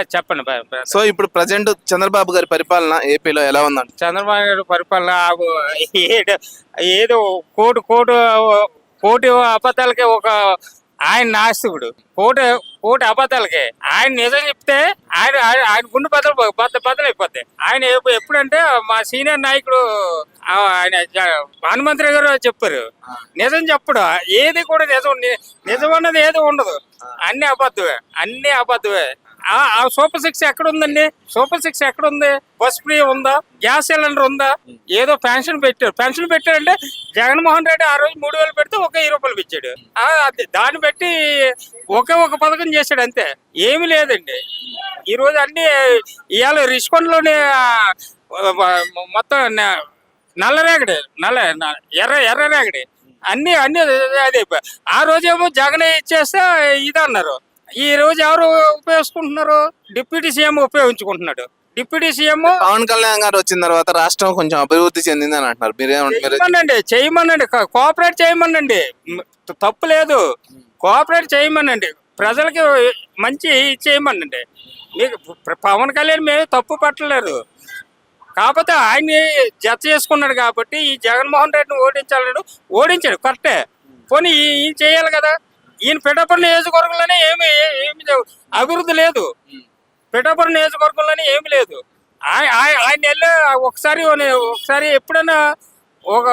చెప్పండి సో ఇప్పుడు ప్రజెంట్ చంద్రబాబు గారి పరిపాలన ఏపీలో ఎలా ఉందండి? చంద్రబాబు నాయుడు పరిపాలన ఏదో కోటి కోటి కోటి అబద్ధాలకి ఒక ఆయన నాస్తికుడు కోటి కోటి అబద్ధాలకి. ఆయన నిజం చెప్తే ఆయన ఆయన గుండె బద్దలు బద్ద బద్దలు అయిపోతాయి ఆయన ఎప్పు- ఎప్పుడంటే మా సీనియర్ నాయకుడు ఆయన హనుమంతరావు గారు చెప్పారు. నిజం చెప్పడు. ఏది కూడా నిజం నిజం అన్నది ఏది ఉండదు. అన్ని అబద్ధమే అన్ని అబద్ధమే. ఆ ఆ సూపర్ సిక్స్ ఎక్కడ ఉందండి సూపర్ సిక్స్ ఎక్కడ ఉంది బస్ ఫ్రీ ఉందా? గ్యాస్ సిలిండర్ ఉందా? ఏదో పెన్షన్ పెట్టారు. పెన్షన్ పెట్టారంటే జగన్మోహన్ రెడ్డి ఆ రోజు మూడు వేలు పెడితే ఒక వెయ్యి రూపాయలు ఇచ్చాడు. దాన్ని బట్టి ఒకే ఒక పథకం చేశాడు అంతే. ఏమీ లేదండి. ఈ రోజు అన్ని ఇవాళ రిష్కొండలోనే మొత్తం నల్ల రేగడి నల్ల ఎర్ర ఎర్ర రేగడి. అన్ని అన్ని అదే ఆ రోజేమో జగన్ ఇచ్చేస్తే ఇదన్నారు. అన్నారు ఈ రోజు ఎవరు ఉపయోగించుకుంటున్నారు? డిప్యూటీ సీఎం ఉపయోగించుకుంటున్నాడు. డిప్యూటీ సీఎం పవన్ కళ్యాణ్ గారు వచ్చిన తర్వాత రాష్ట్రం కొంచెం అభివృద్ధి చెందింది అని అంటున్నారు. మీరేమంటారు మీరు చేయమనండి కోఆపరేట్ చేయమనండి. తప్పు లేదు. కోఆపరేట్ చేయమనండి. ప్రజలకి మంచి చేయమనండి మీకు పవన్ కళ్యాణ్ మేము తప్పు పట్టలేదు కాకపోతే ఆయన్ని జత చేసుకున్నాడు కాబట్టి ఈ జగన్మోహన్ రెడ్డిని ఓడించాలని ఓడించాడు. కరెక్టే. పోనీ ఈ- చేయాలి కదా. ఈయన పిఠాపురం నియోజకవర్గంలోనే ఏమి ఏమి. అభివృద్ధి లేదు. పిఠాపురం నియోజకవర్గంలోనే ఏమి లేదు. ఆయ- ఆయ- ఆయన వెళ్ళే ఒకసారి ఒకసారి ఎప్పుడైనా ఒక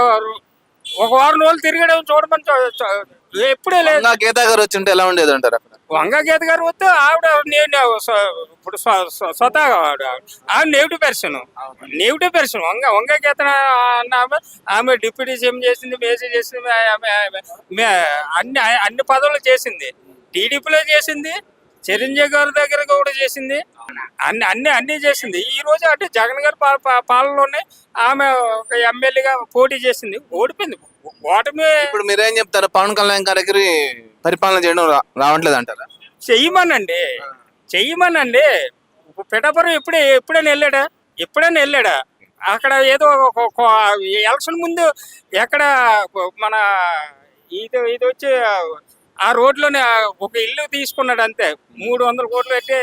ఒక వారం రోజులు తిరిగడం చూడమని ఎప్పుడే లేదు. వంగా గీతా గారు వచ్చి ఉంటే ఎలా ఉండేది అంటారు అక్కడ వంగ గీత గారు వస్తే ఆవిడ నేను ఇప్పుడు స్వ- స్వ- స్వతహాగా ఆవిడ. ఆవిడ negative person negative person Vanga Vanga Geetha అన్న ఆమె ఆమె డిప్యూటీ సీఎం చేసింది మేసీ చేసింది అన్ని అన్ని పదవులు చేసింది. టీడీపీలో చేసింది చిరంజీవి గారి దగ్గర కూడా చేసింది. అన్ని అన్ని అన్ని చేసింది. ఈ రోజు అంటే జగన్ గారి పాలనలోనే ఆమె ఒక ఎమ్మెల్యేగా పోటీ చేసింది. ఓడిపోయింది. ఓటమి ఇప్పుడు మీరేం చెప్తారు? పవన్ కళ్యాణ్ గారికి పరిపాలన చేయడం రా- రావట్లేదు అంటారా చెయ్యమనండి. చెయ్యమనండి. ఇప్పుడు పిఠాపురం ఎప్పుడే ఎప్పుడైనా వెళ్ళాడా? ఎప్పుడైనా వెళ్ళాడా? అక్కడ ఏదో ఒక- ఒక ఎలక్షన్ ముందు ఎక్కడ మన ఇది ఇది వచ్చి ఆ రోడ్లోనే ఒక ఇల్లు తీసుకున్నాడు అంతే. మూడు వందల కోట్లు పెట్టి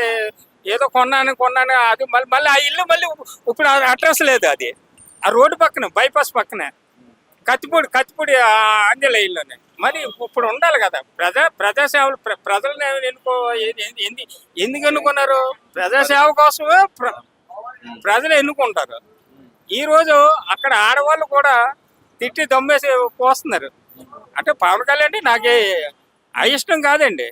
ఏదో కొన్నాను కొన్నాను అది మళ్ళీ మళ్ళీ ఆ ఇల్లు మళ్ళీ ఇప్పుడు అడ్రస్ లేదు అది. ఆ రోడ్డు పక్కన బైపాస్ పక్కనే. కత్తిపూడి కత్తిపూడి ఆ మరి ఇప్పుడు ఉండాలి కదా. ప్రజా ప్రజాసేవలు ప్ర- ఎన్నుకో ఎందు ఎందుకు ఎన్నుకున్నారు? ప్రజాసేవ కోసమే ప్ర- ప్రజలు ఎన్నుకుంటారు. ఈరోజు అక్కడ ఆడవాళ్ళు కూడా తిట్టి దమ్మేసి పోస్తున్నారు. అంటే పవన్ కళ్యాణ్ నాకే అయిష్టం కాదండి.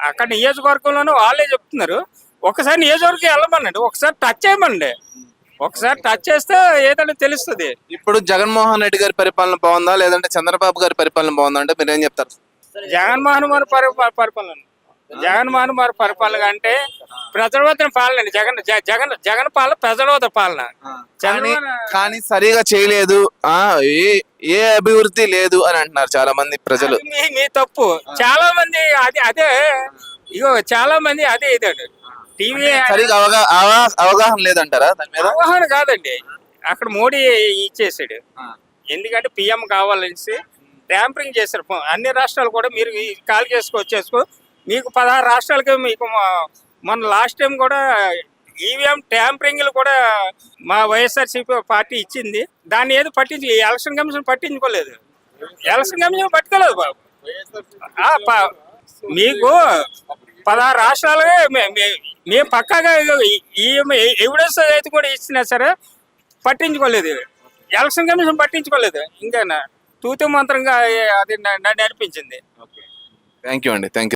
అక్కడ నియోజకవర్గంలోనూ వాళ్ళే చెప్తున్నారు. ఒకసారి నియోజకవర్గం వెళ్ళమనండి. ఒకసారి టచ్ చేయమనండి. ఒకసారి టచ్ చేస్తే ఏదైనా తెలుస్తుంది. ఇప్పుడు జగన్మోహన్ రెడ్డి గారి పరిపాలన బాగుందా? లేదంటే చంద్రబాబు గారి పరిపాలన బాగుందా? అంటే మీరేం చెప్తారు? జగన్మోహన్ పరి- పరిపాలన. జగన్మోహన్ వారి పరిపాలన అంటే ప్రజలవతన పాలన అండి. జగన్ జగన్ జగన్ పాలన ప్రజలవత పాలన. కానీ సరిగా చేయలేదు. ఆ ఏ ఏ అభివృద్ధి లేదు అని అంటున్నారు చాలా మంది ప్రజలు మీ మీ తప్పు. చాలా మంది అది అదే. ఇగో చాలా మంది అదే ఇదండి టీవీ సరిగా అవగాహన లేదంటారా దాని మీద? అవగాహన కాదండి. అక్కడ మోడీ ఇచ్చేసాడు. ఎందుకంటే పిఎం కావాలనేసి ట్యాంపరింగ్ చేశారు. అన్ని రాష్ట్రాలు కూడా మీరు కాల్ చేసుకో వచ్చేసుకో. మీకు పదహారు రాష్ట్రాలకి మీకు మా- మొన్న లాస్ట్ టైం కూడా ఈవీఎం ట్యాంపరింగ్లు కూడా మా వైఎస్ఆర్సీపీ పార్టీ ఇచ్చింది. దాన్ని ఏది పట్టించు ఎలక్షన్ కమిషన్ పట్టించుకోలేదు. ఎలక్షన్ కమిషన్ పట్టుకోలేదు బాబు. మీకు పదహారు మే- మేము పక్కాగా ఈ ఎవిడెన్స్ అయితే కూడా ఇచ్చినా సరే పట్టించుకోలేదు. ఎలక్షన్ కమిషన్ పట్టించుకోలేదు. ఇంకేనా? తూతు మంత్రంగా అది నన్ను అనిపించింది థ్యాంక్ యూ అండి. Thank you